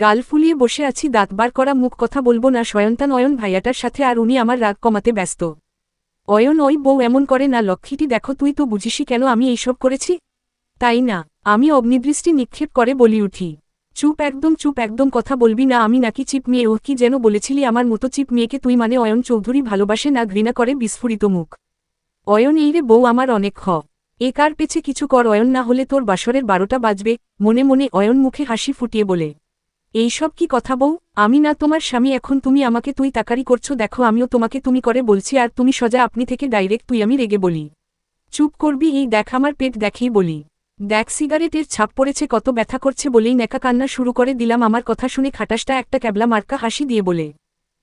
গাল ফুলিয়ে বসে আছি দাঁতবার করা মুখ কথা বলব না। শয়ন্তান অয়ন ভাইয়াটার সাথে আর উনি আমার রাগ কমাতে ব্যস্ত। অয়ন, ওই বউ এমন করে না, লক্ষ্মীটি দেখো, তুই তো বুঝিসই কেন আমি এইসব করেছি? তাই না, আমি অগ্নিদৃষ্টি নিক্ষেপ করে বলি উঠি। চুপ একদম চুপ একদম কথা বলবি না, আমি নাকি চিপ মেয়ে ও কি যেন বলেছিলি আমার মতো চিপ মেয়েকে, তুই মানে অয়ন চৌধুরী ভালোবাসে না, ঘৃণা করে বিস্ফোরিত মুখ। অয়ন, এই রে বউ আমার অনেক খ এ কার পেছে কিছু কর, অয়ন, না হলে তোর বাসরের বারোটা বাজবে। মনে মনে অয়ন মুখে হাসি ফুটিয়ে বলে এইসব কি কথা বউ? আমি না তোমার স্বামী, এখন তুমি আমাকে তুই তাকারি করছ, দেখো আমিও তোমাকে তুমি করে বলছি, আর তুমি সজা আপনি থেকে ডাইরেক্ট তুই আমি রেগে বলি। চুপ করবি, এই দেখ আমার পেট দেখেই বলি। দেখ সিগারেটের ছাপ পড়েছে, কত ব্যথা করছে বলেই নেকা কান্না শুরু করে দিলাম, আমার কথা শুনে খাটাসটা একটা ক্যাবলা মার্কা হাসি দিয়ে বলে।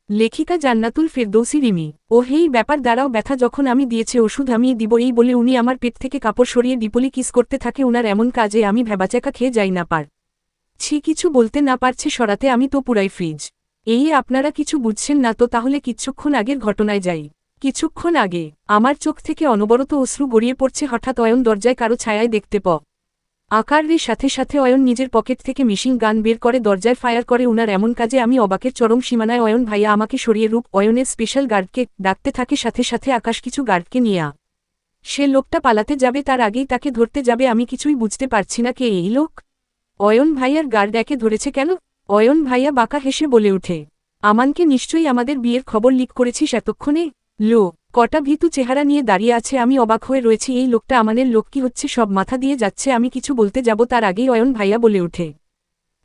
লেখিকা জান্নাতুল ফেরদৌসি রিমি, ও হেই, ব্যাপার দ্বারাও ব্যথা যখন আমি দিয়েছে ওষুধ আমি দিব, এই বলে উনি আমার পেট থেকে কাপড় সরিয়ে ডিপলি কিস করতে থাকে, উনার এমন কাজে আমি ভেবাচাকা খেয়ে যাই না পার। ছি, কিছু বলতে না পারছে সরাতে আমি তো পুরাই ফ্রিজ। এই আপনারা কিছু বুঝছেন না তো তাহলে কিছুক্ষণ আগের ঘটনায় যাই। কিছুক্ষণ আগে আমার চোখ থেকে অনবরত অশ্রু গড়িয়ে পড়ছে হঠাৎ অয়ন দরজায় কারও ছায়ায় দেখতে প। আকারের সাথে সাথে অয়ন নিজের পকেট থেকে মিশিং গান বের করে দরজায় ফায়ার করে উনার এমন কাজে আমি অবাকের চরম সীমানায় অয়ন ভাইয়া আমাকে সরিয়ে রূপ অয়নের স্পেশাল গার্ডকে ডাকতে থাকে সাথে সাথে আকাশ কিছু গার্ডকে নিয়ে সে লোকটা পালাতে যাবে তার আগেই তাকে ধরতে যাবে আমি কিছুই বুঝতে পারছি না কে এই লোক। অয়ন ভাইয়ার গার্ড একে ধরেছে কেন? অয়ন ভাইয়া বাঁকা হেসে বলে উঠে আমানকে নিশ্চয়ই আমাদের বিয়ের খবর লিক করেছিস এতক্ষণে? লো, কটা ভীতু চেহারা নিয়ে দাঁড়িয়ে আছে, আমি অবাক হয়ে রয়েছি, এই লোকটা আমানের লোক কি হচ্ছে, সব মাথা দিয়ে যাচ্ছে, আমি কিছু বলতে যাব, তার আগেই অয়ন ভাইয়া বলে ওঠে,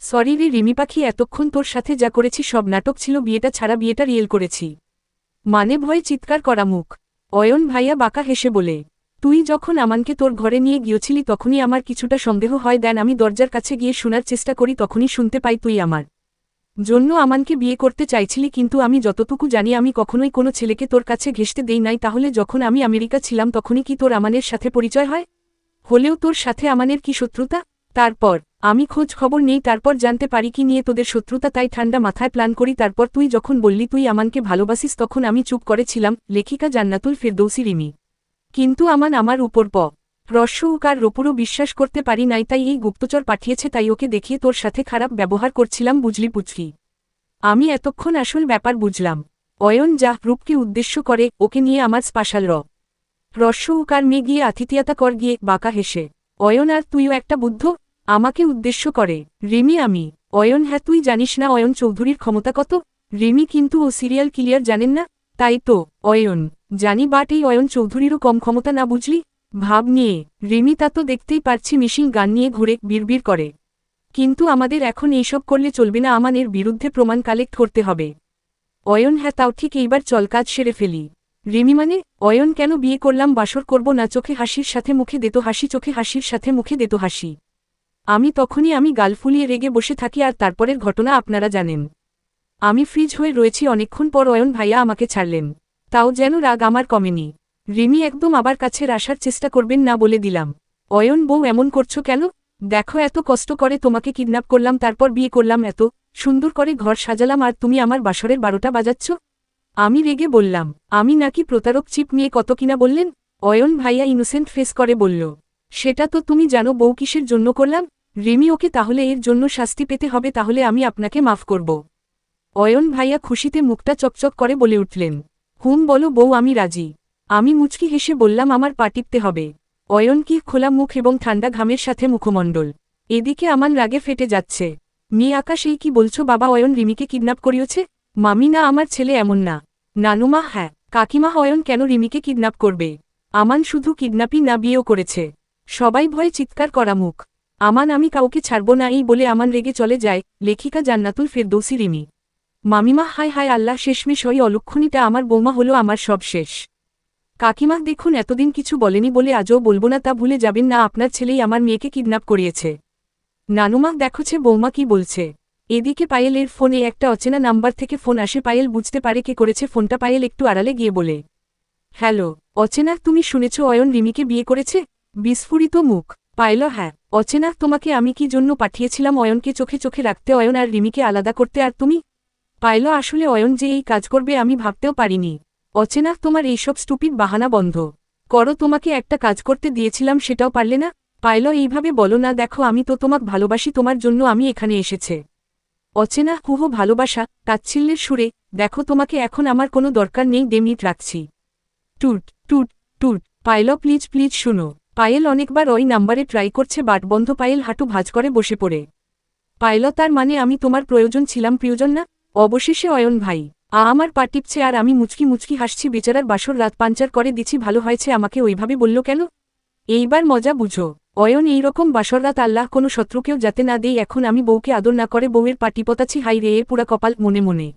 সরি রে রিমি পাখি, এতক্ষণ তোর সাথে যা করেছি, সব নাটক ছিল, বিয়েটা ছাড়া বিয়েটা রিয়েল করেছি। মানে ভয়ে চিৎকার করা মুখ, অয়ন ভাইয়া বাঁকা হেসে বলে তুই যখন আমানকে তোর ঘরে নিয়ে গিয়েছিলি তখনই আমার কিছুটা সন্দেহ হয়, দেন আমি দরজার কাছে গিয়ে শোনার চেষ্টা করি, তখনই শুনতে পাই তুই আমার জন্য আমানকে বিয়ে করতে চাইছিলি, কিন্তু আমি যতটুকু জানি আমি কখনোই কোনো ছেলেকে তোর কাছে ঘেসতে দেই নাই, তাহলে যখন আমি আমেরিকা ছিলাম তখনই কি তোর আমানের সাথে পরিচয় হয়? হলেও তোর সাথে আমানের কি শত্রুতা? তারপর আমি খোঁজ খবর নেই, তারপর জানতে পারি কি নিয়ে তোদের শত্রুতা, তাই ঠান্ডা মাথায় প্ল্যান করি, তারপর তুই যখন বললি তুই আমানকে ভালোবাসিস, তখন আমি চুপ করেছিলাম, লেখিকা জান্নাতুল ফেরদৌসি রিমি। কিন্তু আমান আমার উপর প। রস্য কার ওপরও বিশ্বাস করতে পারি নাই, তাই এই গুপ্তচর পাঠিয়েছে, তাই ওকে দেখিয়ে তোর সাথে খারাপ ব্যবহার করছিলাম, বুঝলি পুচকি আমি এতক্ষণ আসল ব্যাপার বুঝলাম। অয়ন যা রূপকে উদ্দেশ্য করে, ওকে নিয়ে আমার স্পাশাল র। রস্য উকার মেয়ে গিয়ে আতিথিয়াতা কর গিয়ে বাঁকা হেসে, অয়ন, আর তুইও একটা বুদ্ধ? আমাকে উদ্দেশ্য করে। রিমি, আমি। অয়ন হ্যাঁ তুই জানিস না অয়ন চৌধুরীর ক্ষমতা কত? রিমি কিন্তু ও সিরিয়াল ক্লিয়ার জানেন না? তাই তো, অয়ন। জানি বাট এই অয়ন চৌধুরীরও কম ক্ষমতা না বুঝলি? ভাব নিয়ে। রিমি তা তো দেখতেই পারছি মিশিং গান নিয়ে ঘুরে, বিড়বিড় করে। কিন্তু আমাদের এখন এইসব করলে চলবে না, আমানের বিরুদ্ধে প্রমাণ কালেক্ট করতে হবে। অয়ন হ্যাঁ তাও ঠিক এইবার চল কাজ সেরে ফেলি। রিমি মানে অয়ন কেন বিয়ে করলাম, বাসর করব না, চোখে হাসির সাথে মুখে দেতো হাসি, চোখে হাসির সাথে মুখে দেতো হাসি। আমি তখনই আমি গাল ফুলিয়ে রেগে বসে থাকি আর তারপরের ঘটনা আপনারা জানেন। আমি ফ্রিজ হয়ে রয়েছি, অনেকক্ষণ পর অয়ন ভাইয়া আমাকে ছাড়লেন। তাও যেন রাগ আমার কমেনি। রিমি একদম আবার কাছের আসার চেষ্টা করবেন না বলে দিলাম। অয়ন বউ এমন করছ কেন? দেখো এত কষ্ট করে তোমাকে কিডন্যাপ করলাম, তারপর বিয়ে করলাম এত সুন্দর করে ঘর সাজালাম আর তুমি আমার বাসরের বারোটা বাজাচ্ছ? আমি রেগে বললাম, আমি নাকি প্রতারক চিপ নিয়ে কত কিনা বললেন? অয়ন ভাইয়া ইনোসেন্ট ফেস করে বলল, সেটা তো তুমি জানো বউ কিসের জন্য করলাম? রিমি ওকে তাহলে এর জন্য শাস্তি পেতে হবে, তাহলে আমি আপনাকে মাফ করব। অয়ন ভাইয়া খুশিতে মুখটা চকচক করে বলে উঠলেন। হুম, বলো বউ, আমি রাজি। আমি মুচকি হেসে বললাম, আমার পা টিপতে হবে। অয়ন কি খোলা মুখ এবং ঠান্ডা ঘামের সাথে মুখমণ্ডল। এদিকে আমার রাগে ফেটে যাচ্ছে। মেয়ে আকাশ, এই কি বলছো? বাবা, অয়ন রিমিকে কিডন্যাপ করিয়েছে? মামি না, আমার ছেলে এমন না। নানুমা হ্যাঁ। কাকিমা, অয়ন কেন রিমিকে কিডন্যাপ করবে? আমান শুধু কিডন্যাপই না, বিয়েও করেছে। সবাই ভয়ে চিৎকার করা মুখ। আমান, আমি কাউকে ছাড়ব না, এই বলে আমান রেগে চলে যায়, লেখিকা জান্নাতুল ফেরদৌসি রিমি। মামিমা হায় হায় আল্লাহ, শেষমেশ ওই অলক্ষণীটা আমার বৌমা হলো আমার সব শেষ। কাকিমা, দেখুন, এতদিন কিছু বলেনি বলে আজও বলব না, তা ভুলে যাবেন না, আপনার ছেলেই আমার মেয়েকে কিডন্যাপ করিয়েছে। নানুমা, দেখোছে বৌমা কি বলছে। এদিকে পায়েলের ফোনে একটা অচেনা নাম্বার থেকে ফোন আসে, পায়েল বুঝতে পারে কে করেছে, ফোনটা পায়েল একটু আড়ালে গিয়ে বলে, হ্যালো, অচেনা, তুমি শুনেছ অয়ন রিমিকে বিয়ে করেছে? বিস্ফুরিত মুখ। পাইল হ্যাঁ অচেনা, তোমাকে আমি কি জন্য পাঠিয়েছিলাম অয়নকে চোখে চোখে রাখতে? অয়ন আর রিমিকে আলাদা করতে আর তুমি? পাইল আসলে অয়ন যে এই কাজ করবে আমি ভাবতেও পারিনি। অচেনা, তোমার এইসব স্টুপিড বাহানা বন্ধ। করো, তোমাকে একটা কাজ করতে দিয়েছিলাম, সেটাও পারলে না? পাইল, এইভাবে বলো না, দেখো, আমি তো তোমাক ভালোবাসি, তোমার জন্য আমি এখানে এসেছে। অচেনা, হুহ, ভালোবাসা, তাচ্ছিল্যের সুরে, দেখো, তোমাকে এখন আমার কোনো দরকার নেই ডেমিট রাখছি। টুট টুট টুট পায়েল প্লিজ প্লিজ, শুনো। পায়েল অনেকবার ওই নাম্বারে ট্রাই করছে, বাট বন্ধ, পায়েল হাঁটু ভাঁজ করে বসে পড়ে। পায়েল তার মানে আমি তোমার প্রয়োজন ছিলাম, প্রিয়জন না? অবশেষে অয়ন ভাই, আ আমার পা টিপছে আর আমি মুচকি মুচকি হাসছি, বেচারার বাসর রাত পাঞ্চার করে দিছি, ভালো হয়েছে, আমাকে ওইভাবে বলল কেন? এইবার মজা বুঝো। অয়ন এইরকম বাসর রাত আল্লাহ কোনো শত্রুকেও যাতে না দেই, এখন আমি বউকে আদর না করে বউয়ের পাটিপতাছি হাই রে পুরা কপাল মনে মনে।